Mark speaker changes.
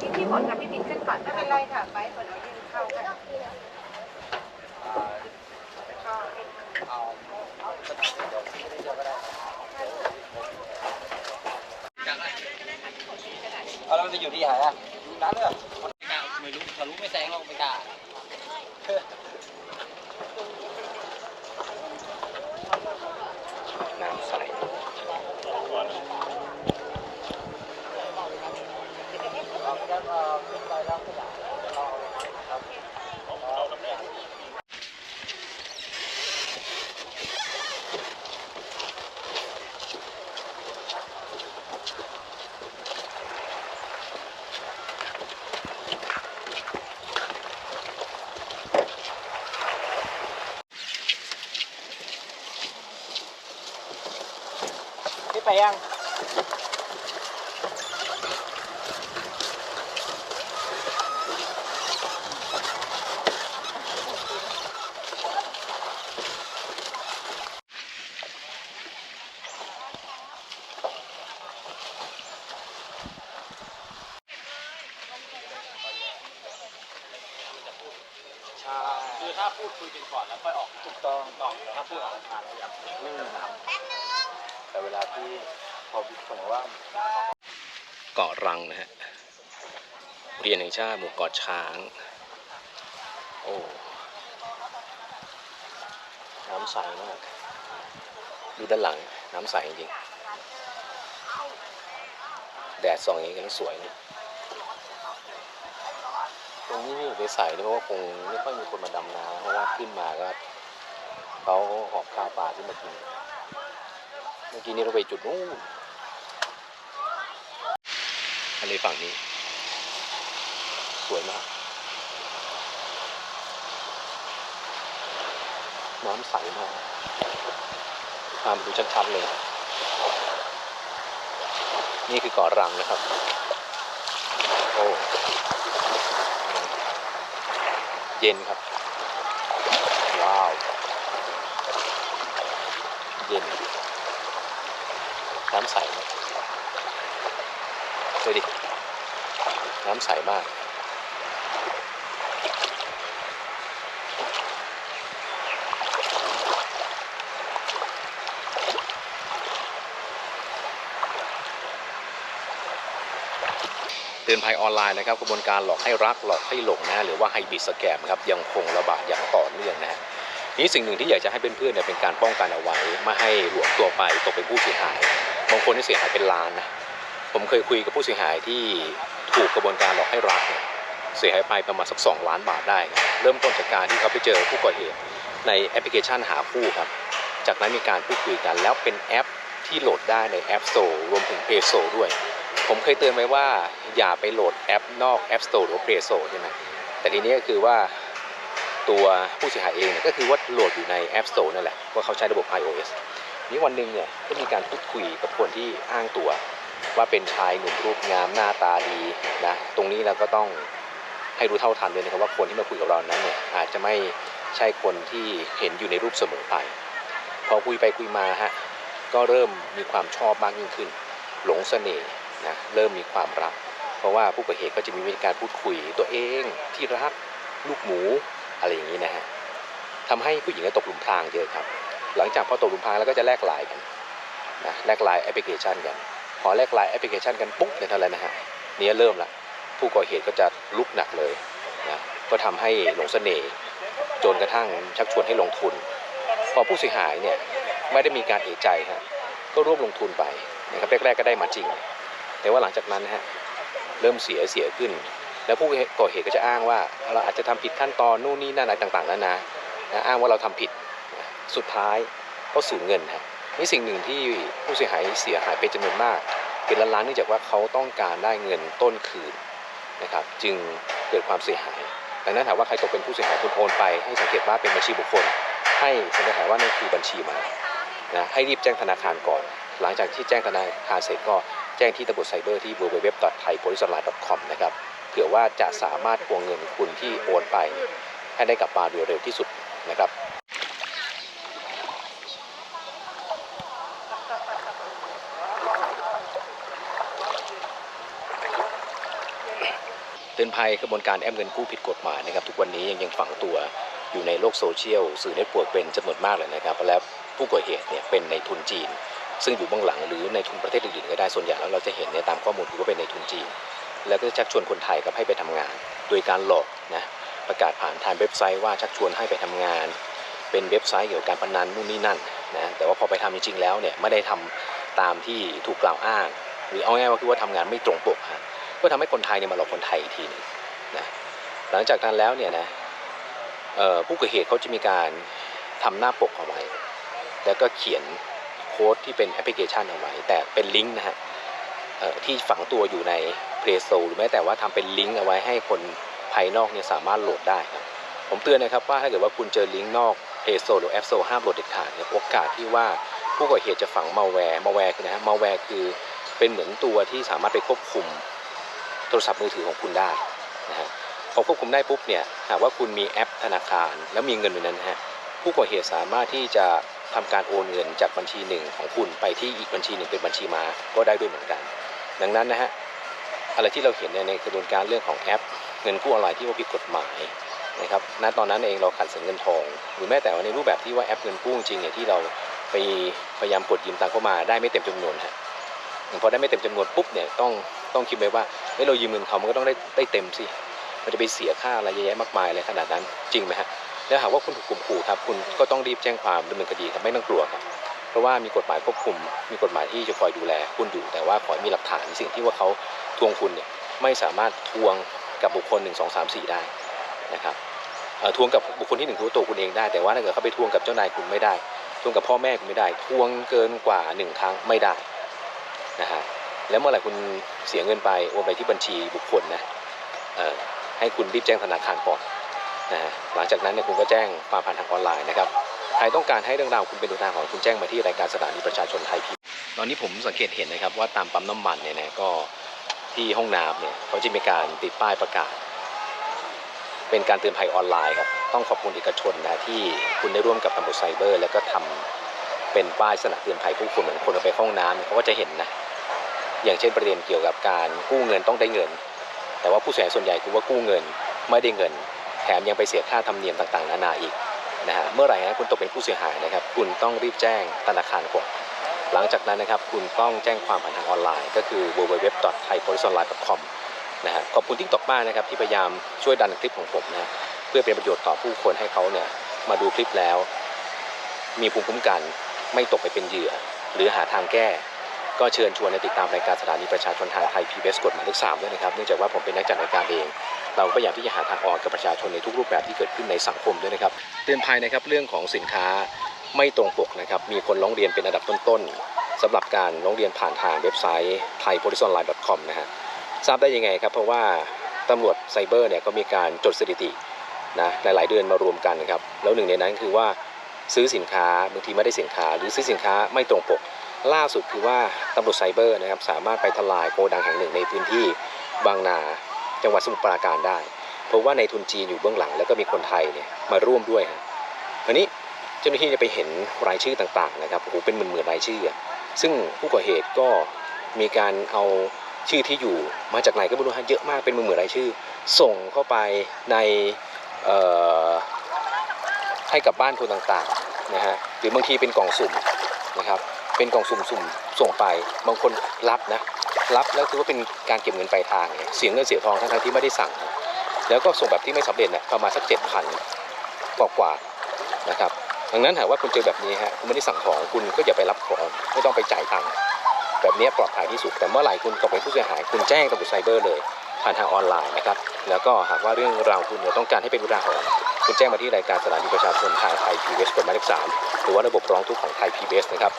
Speaker 1: พี่พี่ฝนกับพี่ปิ่นขึ้นก่อนไม่เป็นไรค่ะไปฝนเอายืนเข้ากันก็
Speaker 2: เอาแล้วมันจะอยู่ที่ไหนอะน้านเลยไม่กล้าไม่รู้ทะลุไม่แซงเราไม่กล้า ไปยังใช่
Speaker 3: คือถ้าพูดคุยกันก่อนแล้วค่อยออก
Speaker 2: ถูกต้อง
Speaker 3: ต่อถ้าพูดออกทางแล้วยัง
Speaker 2: อืม แต่เวลาที่พอสมมติว่าเกาะรังนะฮะเรียนแห่งชาติหมู่เกาะช้าง โอ้น้ำใสมากดูด้านหลังน้ำใสจริงแดดส่องอย่างนี้กันสวยเลยตรงนี้ไม่ไปใส่เลยเพราะว่าคงไม่ค่อยมีคนมาดำน้ำเพราะว่าขึ้นมาก็เขาหอบข้าวปลาที่มากิน มื่อกี้นี้เราไปจุดนู้นทะเลฝั่งนี้ สวยมาก น้ำใสมากตามดูชัดๆเลย นี่คือเกาะรังนะครับ โอ้เย็นครับ ว้าว เย็น น้ำใสดูดิ น้ำใสมาก เตือนภัยออนไลน์นะครับกระบวนการหลอกให้รักหลอกให้หลงนะหรือว่าไฮบิดสแกมครับยังคงระบาดอย่างต่อเนื่องนะฮะนี่สิ่งหนึ่งที่อยากจะให้เพื่อนๆเนี่ยเป็นการป้องกันเอาไว้ไม่ให้หลวมตัวไปตกเป็นผู้เสียหาย บางคนที่เสียหายเป็นล้านนะผมเคยคุยกับผู้เสียหายที่ถูกกระบวนการหลอกให้รักเนี่ยเสียหายไปประมาณสักสองล้านบาทได้ครับเริ่มต้นจากการที่เขาไปเจอผู้ก่อเหตุในแอปพลิเคชันหาคู่ครับ จากนั้นมีการพูดคุยกัน แล้วเป็นแอปที่โหลดได้ใน App Store รวมถึง Play Store ด้วย ผมเคยเตือนไว้ว่าอย่าไปโหลดแอปนอก App Store หรือ Play Store ใช่ไหมแต่ทีนี้ก็คือว่าตัวผู้เสียหายเองเนี่ยก็คือว่าโหลดอยู่ใน App Store นั่นแหละว่าเขาใช้ระบบ iOS นี้วันหนึ่งเนี่ยก็มีการพูดคุยกับคนที่อ้างตัว ว่าเป็นชายหนุ่มรูปงามหน้าตาดีนะตรงนี้เราก็ต้องให้รู้เท่าทันด้วยนะครับว่าคนที่มาคุยกับเรานั้นเนี่ยอาจจะไม่ใช่คนที่เห็นอยู่ในรูปเสมอไป พอคุยไปคุยมาฮะก็เริ่มมีความชอบมากยิ่งขึ้น หลงเสน่ห์นะเริ่มมีความรัก เพราะว่าผู้ก่อเหตุก็จะมีวิธีการพูดคุยตัวเองที่รักลูกหมูอะไรอย่างนี้นะฮะทำให้ผู้หญิงก็ตกหลุมพรางเยอะครับ หลังจากพอตกหลุมพรางแล้วก็จะแลกไลน์กันนะแลกไลน์แอปพลิเคชันกัน พอแลกไลน์แอปพลิเคชันกันปุ๊บเนี่ยเท่านั้นนะฮะเนี่ยเริ่มละผู้ก่อเหตุก็จะลุกหนักเลยนะก็ทำให้หลงเสน่ห์จนกระทั่งชักชวนให้ลงทุน พอผู้เสียหายเนี่ยไม่ได้มีการเอะใจฮะก็ร่วมลงทุนไปนะครับแรกๆก็ได้มาจริง แต่ว่าหลังจากนั้นฮะเริ่มเสียเสียขึ้น แล้วผู้ก่อเหตุก็จะอ้างว่าเราอาจจะทำผิดขั้นตอนนู่นนี่นั่นอะไรต่างๆนานานะอ้างว่าเราทำผิด สุดท้ายก็สูญเงินฮะนี่สิ่งหนึ่งที่ผู้เสียหายเสียหายเป็นจำนวนมาก เป็นล้านๆเนื่องจากว่าเขาต้องการได้เงินต้นคืนนะครับจึงเกิดความเสียหาย ดังนั้นถามว่าใครตกเป็นผู้เสียหายคุณโอนไป ให้สังเกตว่าเป็นบัญชีบุคคล ให้สังเกตว่านั่นคือบัญชีมานะให้รีบแจ้งธนาคารก่อน หลังจากที่แจ้งธนาคารเสร็จก็แจ้งที่ตำรวจไซเบอร์ที่ www.thaipoliceonline.com นะครับเผื่อว่าจะสามารถทวงเงินคุณที่โอนไป ให้ได้กลับมาโดยเร็วที่สุดนะครับ อนภัยกระบวนการแอมเงินกู้ผิดกฎหมายนะครับ ทุกวันนี้ยังยังฝังตัวอยู่ในโลกโซเชียลสื่อเน็ตเวิร์กเป็นจำนวนมากเลยนะครับและผู้ก่อเหตุเนี่ยเป็นในทุนจีน ซึ่งอยู่เบื้องหลังหรือในทุนประเทศอื่นๆก็ได้ส่วนใหญ่แล้วเราจะเห็นเนี่ยตามข้อมูลคือว่าเป็นในทุนจีน แล้วก็ชักชวนคนไทยครับให้ไปทำงาน โดยการหลอกนะประกาศผ่านทางเว็บไซต์ว่าชักชวนให้ไปทำงาน เป็นเว็บไซต์เกี่ยวกับการพนันนู่นนี่นั่นนะแต่ว่าพอไปทำจริงๆแล้วเนี่ยไม่ได้ทำตามที่ถูกกล่าวอ้าง หรือเอาง่ายๆว่าคือว่าทำงานไม่ตรงปกฮะ ก็ทำให้คนไทยเนี่ยมาหลอกคนไทยอีกทีหนึงนะหลังจากนั้นแล้วเนี่ยนะผู้ก่อเหตุเขาจะมีการทำหน้าปกเอาไว้ แล้วก็เขียนโค้ดที่เป็นแอปพลิเคชันเอาไว้ แต่เป็นลิงก์นะฮะที่ฝังตัวอยู่ใน Play Store หรือแม้แต่ว่าทำเป็นลิงก์เอาไว้ให้คนภายนอกเนี่ยสามารถโหลดได้ครับผมเตือนนะครับว่าถ้าเกิดว่าคุณเจอลิงก์นอก Play Store หรือ App Store ห้ามโหลดเด็ดขาดเนี่ยโอกาสที่ว่าผู้ก่อเหตุจะฝังมาแวร์มาแวร์คือนะฮะมาแวร์คือเป็นเหมือนตัวที่สามารถไปควบคุม โทรศัพท์มือถือของคุณได้นะฮะพอควบคุมได้ปุ๊บเนี่ยหากว่าคุณมีแอปธนาคาร แล้วมีเงินอยู่นั้นนะฮะผู้ก่อเหตุสามารถที่จะทำการโอนเงินจากบัญชีหนึ่งของคุณไปที่อีกบัญชีหนึ่งเป็นบัญชีมาก็ได้ด้วยเหมือนกัน ดังนั้นนะฮะอะไรที่เราเห็นเนี่ยในกระบวนการเรื่องของแอป เงินกู้ออนไลน์ที่ว่าผิดกฎหมายนะครับณตอนนั้นเองเราขัดสนเงินทอง หรือแม้แต่ว่าในรูปแบบที่ว่าแอปเงินกู้จริงๆเนี่ยที่เราไปพยายามกดยืมตังค์เข้ามาได้ไม่เต็มจำนวนฮะพอได้ไม่เต็มจำนวนปุ๊บเนี่ยต้อง ต้องคิดไว้ว่าเฮ้ยเรายืมเงินเขามันก็ต้องได้ได้เต็มสิมันจะไปเสียค่าอะไรเยอะแยะมากมายเลยขนาดนั้นจริงไหมฮะแล้วหากว่าคุณถูกข่มขู่ครับคุณก็ต้องรีบแจ้งความดำเนินคดีครับไม่ต้องกลัวครับเพราะว่ามีกฎหมายควบคุม มีกฎหมายที่จะคอยดูแลคุณอยู่แต่ว่าขอให้มีหลักฐานสิ่งที่ว่าเขาทวงคุณเนี่ยไม่สามารถทวงกับบุคคล 1 2 3 4 ได้นะครับทวงกับบุคคลที่หนึ่งคือตัวคุณเองได้ แต่ว่าถ้าเกิดเขาไปทวงกับเจ้านายคุณไม่ได้ ทวงกับพ่อแม่คุณไม่ได้ ทวงเกินกว่าหนึ่งครั้งไม่ได้นะฮะแล้วเมื่อไหร่คุณ เสียเงินไปโอนไปที่บัญชีบุคคลนะให้คุณรีบแจ้งธนาคารก่อนนะหลังจากนั้นเนี่ยคุณก็แจ้งควาผ่านทางออนไลน์นะครับใครต้องการให้เรื่องราวคุณเป็นตัวแทนของคุณแจ้งมาที่รายการสถานีประชาชนไทยพีตอนนี้ผมสังเกตเห็นนะครับว่าตามปั๊มน้ำมันเนี่ยนะก็ที่ห้องน้ำเนี่ยเขาจะมีการติดป้ายประกาศ เป็นการเตือนภัยออนไลน์ครับต้องขอบคุณเอกชนนะที่คุณได้ร่วมกับตำรวจไซเบอร์ แล้วก็ทำเป็นป้ายสนับเตือนภัยผู้คนเหมือนคนเอาไปห้องน้ำเขาก็จะเห็นนะ อย่างเช่นประเด็นเกี่ยวกับการกู้เงินต้องได้เงิน แต่ว่าผู้เสียหายส่วนใหญ่คือว่ากู้เงินไม่ได้เงิน แถมยังไปเสียค่าธรรมเนียมต่างๆ นานาอีกนะฮะเมื่อไหร่นะคุณตกเป็นผู้เสียหายนะครับ คุณต้องรีบแจ้งธนาคารก่อนหลังจากนั้นนะครับคุณต้องแจ้งความผ่านทางออนไลน์ ก็คือ www.thaipoliceonline.com นะฮะขอบคุณทิกตอกมากนะครับที่พยายามช่วยดันคลิปของผมนะเพื่อเป็นประโยชน์ต่อผู้คนให้เขาเนี่ยมาดูคลิปแล้ว มีภูมิคุ้มกันไม่ตกไปเป็นเหยื่อ หรือหาทางแก้ ก็เชิญชวนในติดตามรายการสถานีประชาชนทางไทย PBS กฎหมายเลขสามด้วยนะครับ เนื่องจากว่าผมเป็นนักจัดรายการเอง เราก็พยายามที่จะหาทางออกกับประชาชนในทุกรูปแบบที่เกิดขึ้นในสังคมด้วยนะครับ เตือนภัยนะครับเรื่องของสินค้าไม่ตรงปกนะครับ มีคนร้องเรียนเป็นอันดับต้นๆสำหรับการร้องเรียนผ่านทางเว็บไซต์ thaipoliceonline.com นะฮะ ทราบได้ยังไงครับ เพราะว่าตำรวจไซเบอร์เนี่ยก็มีการจดสถิตินะหลายๆเดือนมารวมกันนะครับ แล้วหนึ่งในนั้นคือว่าซื้อสินค้าบางทีไม่ได้สินค้า หรือซื้อสินค้าไม่ตรงปก ล่าสุดคือว่าตำรวจไซเบอร์นะครับสามารถไปทลายโกดังแห่งหนึ่งในพื้นที่บางนาจังหวัดสมุทรปราการได้เพราะว่าในทุนจีนอยู่เบื้องหลังแล้วก็มีคนไทยเนี่ยมาร่วมด้วยฮะอันนี้เจ้าหน้าที่จะไปเห็นรายชื่อต่างๆนะครับโอ้โหเป็นหมื่นๆรายชื่อ ซึ่งผู้ก่อเหตุก็มีการเอาชื่อที่อยู่มาจากไหนก็ไม่รู้ฮะเยอะมากเป็นหมื่นๆรายชื่อ ส่งเข้าไปในให้กับบ้านคนต่างๆนะฮะหรือบางทีเป็นกล่องสุ่มนะครับ เป็นกล่องสุ่มๆส่งไป บางคนรับนะ รับแล้วคือว่าเป็นการเก็บเงินปลายทางเนี่ยเสียเงินเสียทองทั้งที่ไม่ได้สั่ง แล้วก็ส่งแบบที่ไม่สำเร็จเนี่ยประมาณสักเจ็ดพันกว่ากว่านะครับดังนั้นหากว่าคุณเจอแบบนี้ฮะคุณไม่ได้สั่งของคุณก็อย่าไปรับของไม่ต้องไปจ่ายตังค์แบบนี้ปลอดภัยที่สุด แต่เมื่อไหร่คุณตกเป็นผู้เสียหาย คุณแจ้งตำรวจไซเบอร์เลยผ่านทางออนไลน์นะครับแล้วก็หากว่าเรื่องราวคุณเนี่ยต้องการให้เป็นอุทาหรณ์ คุณแจ้งมาที่รายการสถานีประชาชนทางไทยพีบีเอสกฎหมายเลขสามหรือว่าระบบร้องทุกข์ของไทยพีบีเอสนะครับ